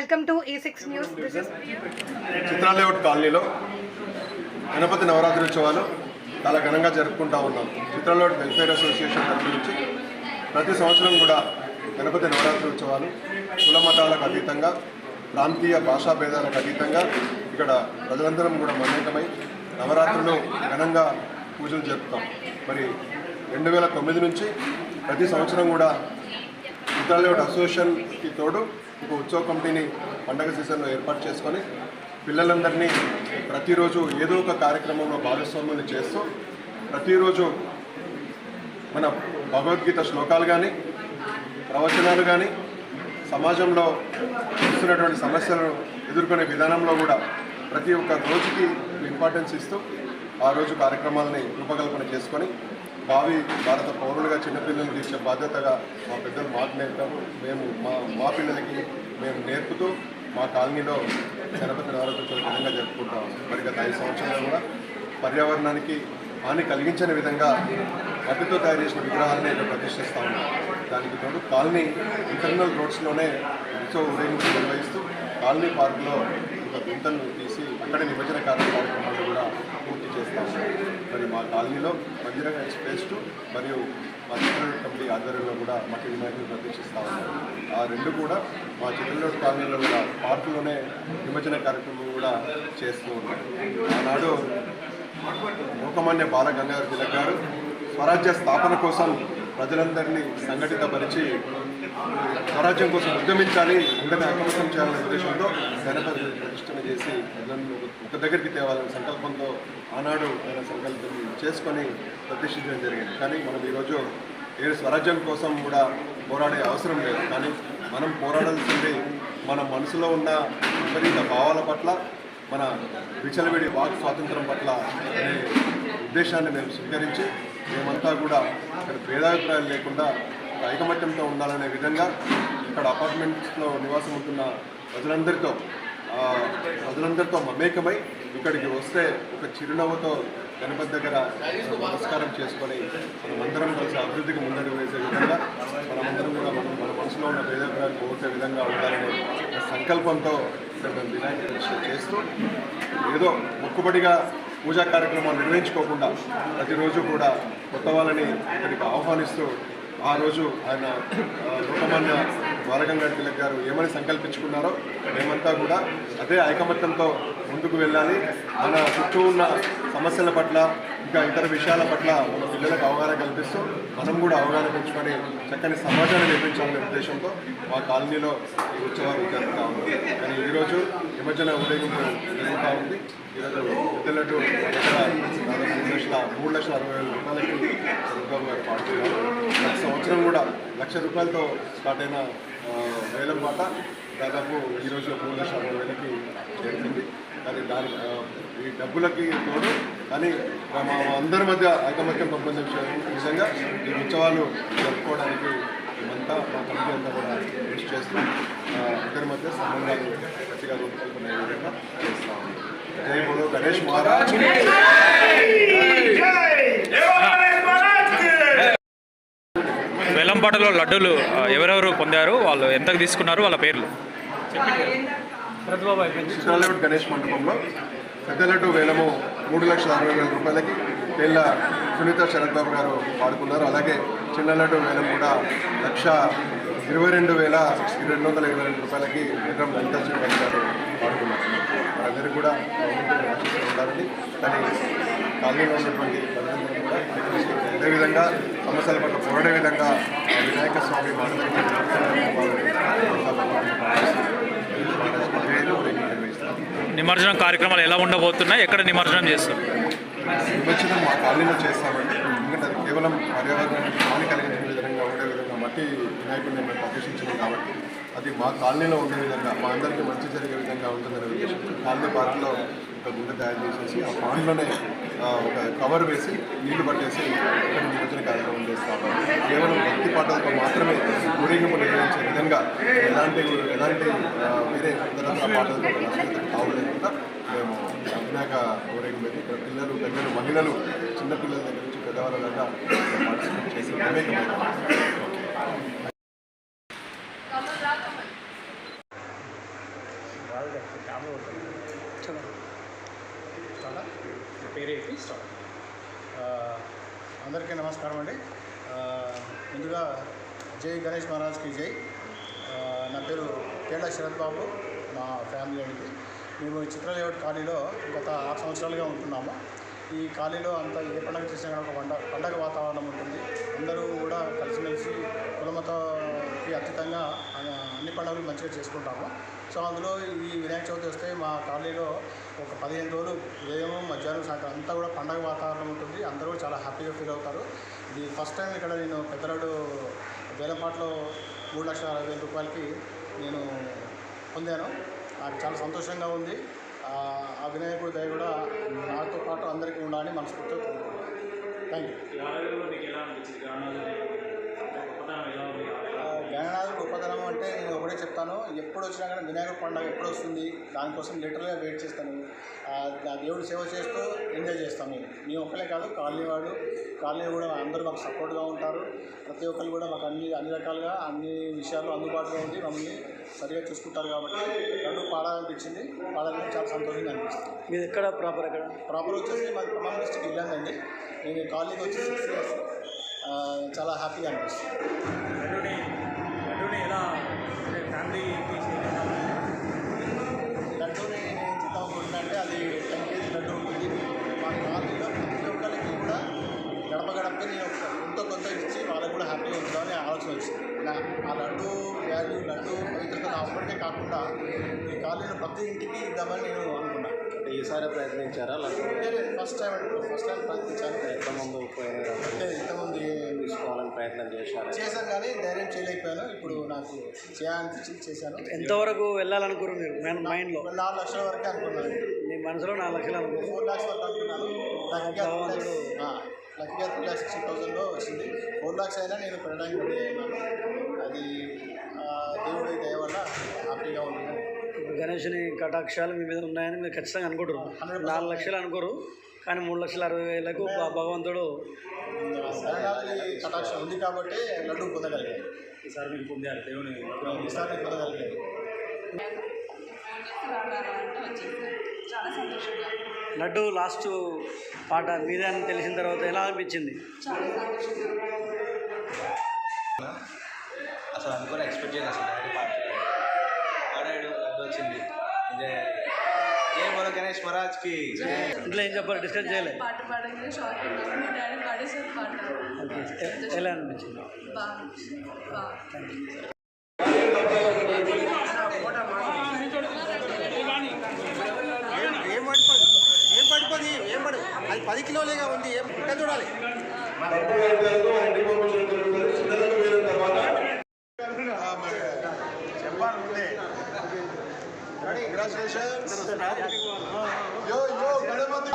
Welcome to ఈ six news చిత్రాలేఅవుట్ కాలనీలో గణపతి నవరాత్రి ఉత్సవాలు చాలా ఘనంగా జరుపుకుంటా ఉన్నాం. చిత్రాలేఅవుట్ వెల్ఫేర్ అసోసియేషన్ తరఫు నుంచి ప్రతి సంవత్సరం కూడా గణపతి నవరాత్రి ఉత్సవాలు కుల మతాలకు అతీతంగా ప్రాంతీయ భాషా భేదాలకు అతీతంగా ఇక్కడ ప్రజలందరం కూడా మమేకమై నవరాత్రులు ఘనంగా పూజలు జరుపుతాం. మరి రెండు వేల తొమ్మిది నుంచి ప్రతి సంవత్సరం కూడా చిత్రాలేఅవుట్ అసోసియేషన్కి తోడు ఒక ఉత్సవ కమిటీని పండగ సీజన్లో ఏర్పాటు చేసుకొని పిల్లలందరినీ ప్రతిరోజు ఏదో ఒక కార్యక్రమంలో భాగస్వాములు చేస్తూ ప్రతిరోజు మన భగవద్గీత శ్లోకాలు కానీ ప్రవచనాలు కానీ సమాజంలో చూస్తున్నటువంటి సమస్యలను ఎదుర్కొనే విధానంలో కూడా ప్రతి ఒక్క రోజుకి ఇంపార్టెన్స్ ఇస్తూ ఆ రోజు కార్యక్రమాలని రూపకల్పన చేసుకొని భావి భారత పౌరులుగా చిన్నపిల్లలు తీర్చే బాధ్యతగా మా పెద్దలు మాకు నేర్పారు. మేము మా మా పిల్లలకి మేము నేర్పుతూ మా కాలనీలో గణపతి నవరాత్రి ఘనంగా జరుపుకుంటాం. మరి గత ఐదు సంవత్సరాలు కూడా పర్యావరణానికి హాని కలిగించని విధంగా మట్టితో తయారు చేసిన విగ్రహాలను ఇక్కడ ప్రతిష్ఠిస్తా ఉన్నాం. దానికి తోడు కాలనీ ఇంటర్నల్ రోడ్స్లోనే ఉత్సవ ఉదయం నిర్వహిస్తూ కాలనీ పార్కులో ఒక గుంతను తీసి అక్కడ నిమజ్జన కార్యక్రమాలు కూడా పూర్తి చేస్తాము మరి మా కాలనీలో మందిరం ఎక్స్ప్రెస్ టు మరియు మా చిత్రలోడ్ కమిటీ ఆధ్వర్యంలో కూడా మట్టి వినాయకులు ప్రదర్శిస్తా ఉన్నాం. ఆ రెండు కూడా మా చిత్రలోడ్ కాలనీలో కూడా పార్కులోనే నిమజ్జన కార్యక్రమం కూడా చేస్తూ ఉన్నాం. ఆనాడు లోకమాన్య బాల గంగాధర తిలక్ గారు స్వరాజ్య స్థాపన కోసం ప్రజలందరినీ సంఘటితపరిచి స్వరాజ్యం కోసం ఉద్యమించాలి అందరినీ అకమతం చేయాలనే ఉద్దేశంతో గణపతి ప్రతిష్టన చేసి ప్రజలను ఒక దగ్గరికి తేవాలనే సంకల్పంతో ఆనాడు ఆయన సంకల్పం చేసుకొని ప్రతిష్ఠించడం జరిగింది. కానీ మనం ఈరోజు ఏ స్వరాజ్యం కోసం కూడా పోరాడే అవసరం లేదు. కానీ మనం పోరాడాల్సింది మన మనసులో ఉన్న విపరీత భావాల పట్ల మన విచలవిడి వాక్ స్వాతంత్రం పట్ల అనే ఉద్దేశాన్ని మేము స్వీకరించి మేమంతా కూడా ఇక్కడ భేదాభిప్రాయాలు లేకుండా ఐకమత్యంతో ఉండాలనే విధంగా ఇక్కడ అపార్ట్మెంట్స్లో నివాసం ఉంటున్న ప్రజలందరితో ప్రజలందరితో మమేకమై ఇక్కడికి వస్తే ఒక చిరునవ్వుతో గణపతి దగ్గర నమస్కారం చేసుకొని మనమందరం కలిసి అభివృద్ధికి ముందడుగు వేసే విధంగా మనమందరం కూడా మనం మన మనసులో ఉన్న భేదాభిప్రాయాలు పోగొట్టే విధంగా ఉండాలనే సంకల్పంతో ఇక్కడ మేము వినాయక చేస్తూ ఏదో మొక్కుబడిగా పూజా కార్యక్రమాలు నిర్వహించుకోకుండా ప్రతిరోజు కూడా కొత్త వాళ్ళని ఇక్కడికి ఆహ్వానిస్తూ ఆ రోజు ఆయన లోకమాన్య బాలగంగా తిలక్ గారు ఏమని సంకల్పించుకున్నారో మేమంతా కూడా అదే ఐకమత్యంతో ముందుకు వెళ్ళాలి. మన చుట్టూ ఉన్న సమస్యల పట్ల ఇంకా ఇతర విషయాల పట్ల మన పిల్లలకు అవగాహన కల్పిస్తూ మనం కూడా అవగాహన పెంచుకొని చక్కని సమాజాన్ని నిర్మించాలనే ఉద్దేశంతో మా కాలనీలో ఈ ఉత్సవాలు జరుగుతూ ఉంది కానీ ఈరోజు నిమజ్జన ఉదయం జరుగుతూ ఉంది. ఈరోజు పెద్దలట్టు మూడు లక్షల మూడు లక్షల అరవై వేల రూపాయలకి చంద్రబాబు గారు ప్రతి సంవత్సరం కూడా లక్ష రూపాయలతో స్టార్ట్ అయిన వేల పాట దాదాపు ఈరోజు మూడు లక్షల అరవై వేలకి చేరుతుంది కానీ దాని ఈ డబ్బులకి తోడు కానీ మా అందరి మధ్య ఐకమత్యం పెంపొందించే విషయంగా ఈ ఉత్సవాలు జరుపుకోవడానికి మేమంతా మా కమిటీ అంతా కూడా కృషి చేస్తూ ఇద్దరి మధ్య సంబంధాలు గట్టిగా రూపకల్పన విధంగా చేస్తాము జై బోలో గణేష్ మహారాజ్. వెల్లంపాటలో లడ్డూలు ఎవరెవరు పొందారు వాళ్ళు ఎంతకు తీసుకున్నారు వాళ్ళ పేర్లు. గణేష్ మండపంలో పెద్ద లడ్డు వేలము మూడు లక్షల అరవై వేల రూపాయలకి పేర్ల సునీత శరత్ బాబు గారు పాడుకున్నారు. అలాగే చిన్న లడ్డు వేలం కూడా లక్ష ఇరవై రెండు వేల రెండు వందల ఇరవై రెండు రూపాయలకి విక్రమ్ లలిత శ్రీనివాస్ గారు పాడుకున్నారు. వారందరూ కూడా ఉండాలని కానీ కాలనీలో ఉన్నటువంటి అదేవిధంగా సమస్యల పట్ల పోరాడే విధంగా వినాయక స్వామి నిమజ్జనం కార్యక్రమాలు ఎలా ఉండబోతున్నాయి? ఎక్కడ నిమజ్జనం చేస్తారు? విమర్శనం మా కాలనీలో చేస్తామండి. ఎందుకంటే అది కేవలం పర్యావరణానికి హాని కలిగించే విధంగా ఉండే విధంగా మట్టి వినాయకుడిని మేము ప్రదర్శించాము కాబట్టి అది మా కాలనీలో ఉండే విధంగా మా అందరికీ మంచి జరిగే విధంగా ఉంటుందనే కాలనీ పార్క్లో ఒక గుండె తయారు చేసేసి ఆ పాండ్లోనే ఒక కవర్ వేసి నీళ్ళు పట్టేసి ఇక్కడ నిమజ్జన కార్యక్రమం చేస్తాము కేవలం భక్తి పాటలతో మాత్రమే ఊరేగింపు నిర్వహించే విధంగా ఎలాంటి ఎలాంటి వేరే ఇతర పాటలతో కావు లేకుండా మేము వినాయక ఊరేగింపు ఇక్కడ పిల్లలు దగ్గర మహిళలు చిన్నపిల్లల దగ్గర నుంచి పెద్దవాళ్ళ దాకా పార్టిసిపేట్ చేసి అనేకమైన చాలా పేరు ఏంటి స్టార్ట్ ఆ, అందరికీ నమస్కారం అండి. ముందుగా జై గణేష్ మహారాజ్కి జై. నా పేరు తేళ్ళ శరత్ బాబు మా ఫ్యామిలీ అండి. మేము ఈ ఖాళీలో కాలనీలో గత ఆరు సంవత్సరాలుగా ఉంటున్నాము. ఈ కాలనీలో అంత ఏ పండుగ చేసినా ఒక పండగ పండగ వాతావరణం ఉంటుంది. అందరూ కూడా కలిసిమెలిసి కులమతకి అతీతంగా అన్ని పండుగలు మంచిగా చేసుకుంటాము. సో అందులో ఈ వినాయక చవితి వస్తే మా కాలనీలో ఒక పదిహేను రోజులు ఉదయం మధ్యాహ్నం సాయంత్రం అంతా కూడా పండగ వాతావరణం ఉంటుంది. అందరూ కూడా చాలా హ్యాపీగా ఫీల్ అవుతారు. ఇది ఫస్ట్ టైం ఇక్కడ నేను పెద్దరాడు వేలంపాట్లో మూడు లక్షల అరవై వేల రూపాయలకి నేను పొందాను. నాకు చాలా సంతోషంగా ఉంది. ఆ ఆ వినాయకుడి దయ కూడా నాతో పాటు అందరికీ ఉండాలని మనస్ఫూర్తిగా కోరుకుంటున్నాను. థ్యాంక్ యూ మీకు గ్రామాలు గొప్పతనం అంటే నేను ఒకటే చెప్తాను. ఎప్పుడు వచ్చినా కానీ వినాయక పండుగ ఎప్పుడు వస్తుంది దానికోసం లిటరల్గా వెయిట్ చేస్తాను. దేవుడు సేవ చేస్తూ ఎంజాయ్ చేస్తాను నేను. మేము ఒక్కలే కాదు కాలనీ వాడు కాలనీ కూడా అందరూ మాకు సపోర్ట్గా ఉంటారు. ప్రతి ఒక్కరు కూడా మాకు అన్ని అన్ని రకాలుగా అన్ని విషయాలు అందుబాటులో ఉండి మమ్మల్ని సరిగా చూసుకుంటారు కాబట్టి రెండు పాడాలనిపించింది పాడాలని చాలా సంతోషంగా అనిపిస్తుంది. మీది ఎక్కడ ప్రాపర్ ఎక్కడ? ప్రాపర్ వచ్చేసి మాది ఖమ్మం డిస్టిక్ ఇల్లండి అండి. నేను కాలనీకి వచ్చి సిక్స్ ఇయర్స్ చాలా హ్యాపీగా అనిపిస్తుంది. ఎలా అంటే ఫ్యామిలీకి లడ్డూని నేను చిత్తం అనుకుంటున్నానంటే అది టెన్ కేజీ లడ్డు ఉంటుంది మా కాలనీలో ప్రతి ఒక్కరికి కూడా గడప గడపకి నేను ఒక- ఎంతో కొంత ఇచ్చి వాళ్ళకి కూడా హ్యాపీగా ఉంచుదామని ఆలోచన వచ్చింది. ఆ లడ్డు వాల్యూ లడ్డు పవిత్రత ఒక్కడికే కాకుండా ఈ కాలనీలో ప్రతి ఇంటికి ఇద్దామని నేను అనుకున్నాను ఈసారి ప్రయత్నించారా? లేకపోతే ఫస్ట్ టైం ఫస్ట్ టైం ప్రయత్నించాను ఇంతకుముందు పోయిన అంటే ఇంతకుముందు తీసుకోవాలని ప్రయత్నం చేశారా. చేశాను కానీ ధైర్యం చేయలేకపోయాను. ఇప్పుడు నాకు చేయాలనిపించి చేశాను. ఎంతవరకు వెళ్ళాలనుకోరు మీరు? మన మైండ్లో నాలుగు లక్షల వరకే అనుకున్నాను. మీ మనసులో నాలుగు లక్షలు అనుకోరు ఫోర్ ల్యాక్స్ వరకు అనుకున్నాను. ల్యాక్స్ ఆ, లక్కీగా త్రీ ల్యాక్స్ సిక్స్టీ థౌసండ్లో వచ్చింది. ఫోర్ ల్యాక్స్ అయినా నేను పెట్టడానికి రెడీ అయినాను అది దేవుడి దయ వల్ల హ్యాపీగా ఉన్నాను. ఇప్పుడు గణేష్ని కటాక్షాలు మీ మీద ఉన్నాయని మీరు ఖచ్చితంగా అనుకుంటారు నాలుగు లక్షలు అనుకోరు. కానీ మూడు లక్షల అరవై వేలకు భగవంతుడు కటాక్షం ఉంది కాబట్టి లడ్డు పొందగలిగాను ఈసారి మీకు పొందారు దేవుని ఈసారి సంతోషంగా లడ్డు లాస్ట్ పాట మీదే అని తెలిసిన తర్వాత ఎలా అనిపించింది? అసలు అనుకోని ఎక్స్పెక్ట్ చేయలేదు అసలు. డాడీ పాట. ఆడాడు లడ్డు వచ్చింది. ఇదే గణేష్ మహారాజ్కి ఇంట్లో ఏం చెప్పాలి డిస్కస్ చేయలే పాట పాడగానే షాక్ అయినాను మా డాడీ పాడేసారు పాట. ఓకే ఎ- ఎలా అనిపించింది? ఏం పడిపోదు ఏం పడిపోదు ఏం పడు అది పది కిలోలేగా ఉంది. ఏం చూడాలి చెప్పాలి ముందే కంగ్రాచులేషన్స్ యో యో గణపతి